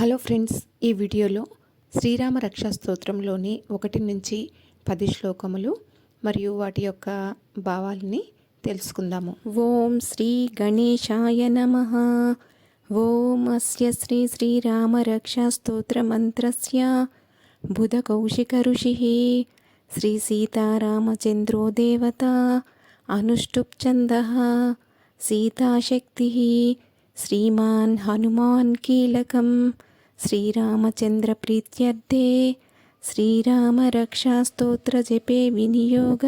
Hello friends ఈ వీడియోలో శ్రీరామ రక్షా స్తోత్రంలోని ఒకటి నుంచి పది శ్లోకములు మరియు వాటి యొక్క భావాలని తెలుసుకుందాము. ఓం శ్రీ గణేశాయ నమ. ఓం అస్య శ్రీ శ్రీరామ రక్షా బుధ కౌశిక ఋషి. శ్రీ సీతారామచంద్రో దేవత అనుష్టుప్ చంద సీతాశక్తి. శ్రీమాన్ హనుమాన్ కీలకం. శ్రీరామచంద్ర ప్రీత్యర్థే శ్రీరామరక్షాస్తోత్రజపే వినియోగ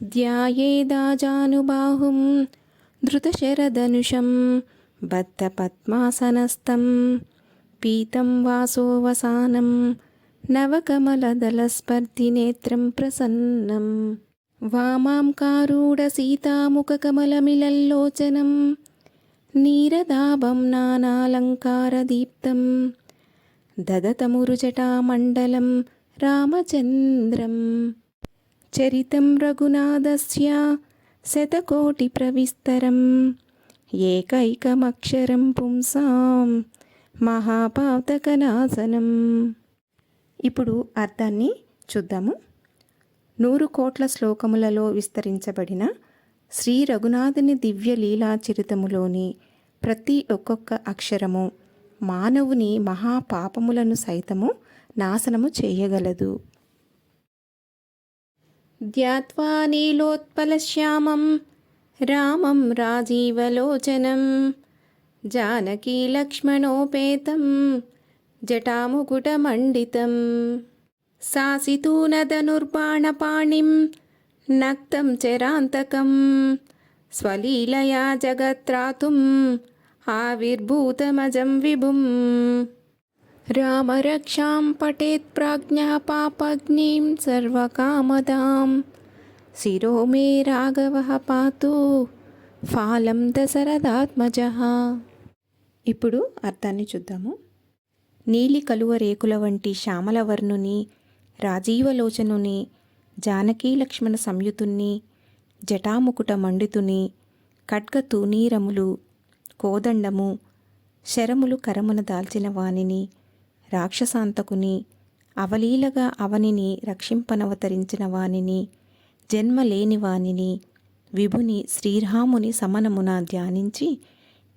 ధ్యాయేదాజానుబాహుం ధృతశరధనుషం బద్ధపద్మాసనస్థం పీతం వాసోవసానం నవకమలదలస్పర్ధినేత్రం ప్రసన్నం వామాం కారూఢసీతాముఖకమలమిలల్లోచనం నీరదాభం నానాలంకారదీప్తం దదతమురుజటామండలం రామచంద్రం. చరితం రఘునాథస్య శతకోటిప్రవిస్తరం ఏకైకమక్షరం పుంసాం మహాపాతకనాశనం. ఇప్పుడు అర్థాన్ని చూద్దాము. నూరు కోట్ల శ్లోకములలో విస్తరించబడిన శ్రీ రఘునాథుని దివ్య లీలా చరితములోని ప్రతి ఒక్కొక్క అక్షరము మానవుని మహాపాపములను సైతము నాశనము చేయగలదు. ధ్యాత్వా నీలోత్పలశ్యామం రామం రాజీవలోచనం జానకీ లక్ష్మణోపేతం జటాముకుటమండితం. సాసితూనదనుర్బాణపాణిం నక్తం స్వలీలయా జగత్రాతుం ఆవిర్భూతమజం విభుం. రామరక్షాం పటేత్ ప్రాజ్ఞా పాపగ్నిం సర్వకామదాం. శిరో మే రాఘవ పాతు ఫాలం దశరథాత్మజ. ఇప్పుడు అర్థాన్ని చూద్దాము. నీలి కలువ రేకుల వంటి శ్యామలవర్ణుని రాజీవలోచనుని జానకీ లక్ష్మణ సంయుతుణ్ణి జటాముకుట మండితుని ఖడ్గ తూనీరములు కోదండము శరములు కరమున దాల్చిన వానిని రాక్షసాంతకుని అవలీలగా అవనిని రక్షింపనవతరించిన వానిని జన్మ లేని వానిని విభుని శ్రీరాముని సమనమున ధ్యానించి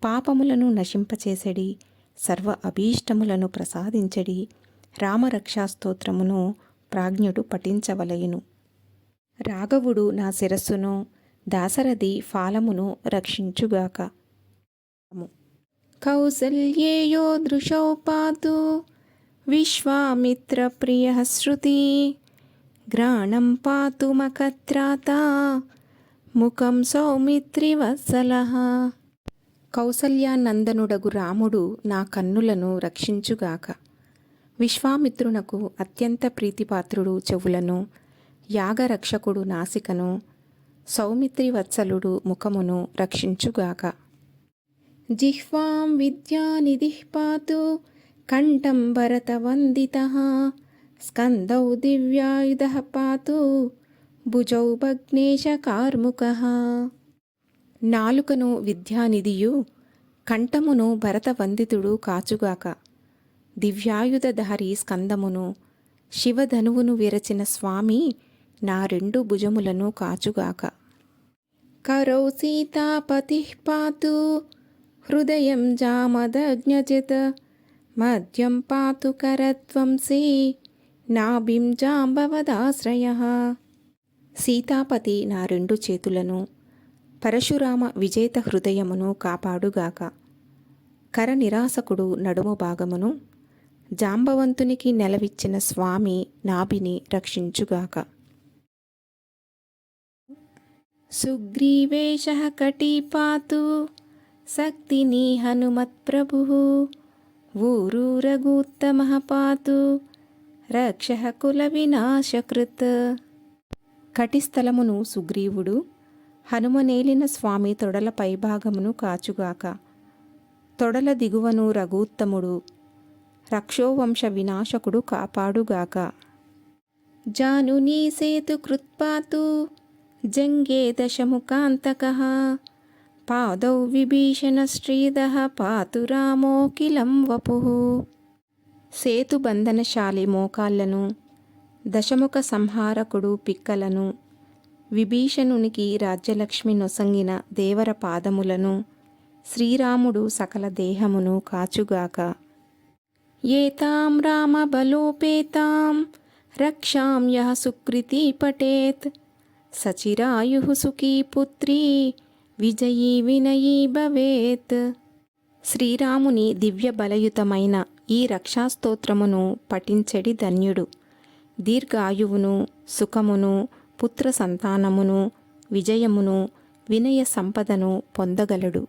పాపములను నశింపచేసడి సర్వ అభీష్టములను ప్రసాదించడి రామరక్షాస్తోత్రమును ప్రాజ్ఞుడు పఠించవలయును. రాఘవుడు నా శిరస్సును దాసరథి ఫాలమును రక్షించుగాక. కౌసల్యేయో దృశౌ పాతు విశ్వామిత్రప్రియ శృతి గ్రాణం పాతు మకత్రాత ముఖం సౌమిత్రివత్సల కౌసల్యానందనుడగు రాముడు నా కన్నులను రక్షించుగాక. విశ్వామిత్రునకు అత్యంత ప్రీతిపాత్రుడు చెవులను యాగరక్షకుడు నాసికను సౌమిత్రి వత్సలుడు ముఖమును రక్షించుగాక. జిహ్వాం విద్యానిధిః పాతు కంఠం భరతవందిత స్కందౌ దివ్యాయుధ పాతు భుజౌ భగ్నేశ కార్ముక. నాలుకను విద్యానిధియు కంఠమును భరతవందితుడు కాచుగాక. దివ్యాయుధధారి స్కందమును శివధనువును విరచిన స్వామి నా రెండు భుజములను కాచుగాక. కరౌ సీతాపతి పాతు హృదయం జామదజ్ఞజిత్ మద్యం పాతు కరత్వంసి నాభిం జాంబవదాశ్రయ. సీతాపతి నా రెండు చేతులను పరశురామ విజేత హృదయమును కాపాడుగాక. కర నిరాసకుడు నడుము భాగమును జాంబవంతునికి నెలవిచ్చిన స్వామి నాభిని రక్షించుగాక. సుగ్రీవేశ కటీపాతు శక్తిని హనుమత్ప్రభు ఊరు రఘుత్తమపాతు రక్ష కుల వినాశకృత్. కటిస్థలమును సుగ్రీవుడు హనుమనేలిన స్వామి తొడల పైభాగమును కాచుగాక తొడల దిగువను రఘూత్తముడు రక్షోవంశ వినాశకుడు కాపాడుగాక. జానునీ సేతు కృత్పాతు జంగే దశముఖాంతక పాదౌ విభీషణశ్రీదः పాతు రామోకిలం వపుః సేతుబంధనశాలి మోకాళ్ళను దశముఖ సంహారకుడు పిక్కలను విభీషణునికి రాజ్యలక్ష్మి నొసంగిన దేవర పాదములను। శ్రీరాముడు సకల దేహమును కాచుగాక। ఏతాం రామబలోపేతాం రక్షాం యహ సుకృతి పటేత్। సచిరాయుః సుఖీ పుత్రీ విజయీ వినయీ భవేత్. శ్రీరాముని దివ్య బలయుతమైన ఈ రక్షాస్తోత్రమును పఠించెడి ధన్యుడు. దీర్ఘాయువును సుఖమును పుత్ర సంతానమును విజయమును వినయ సంపదను పొందగలడు.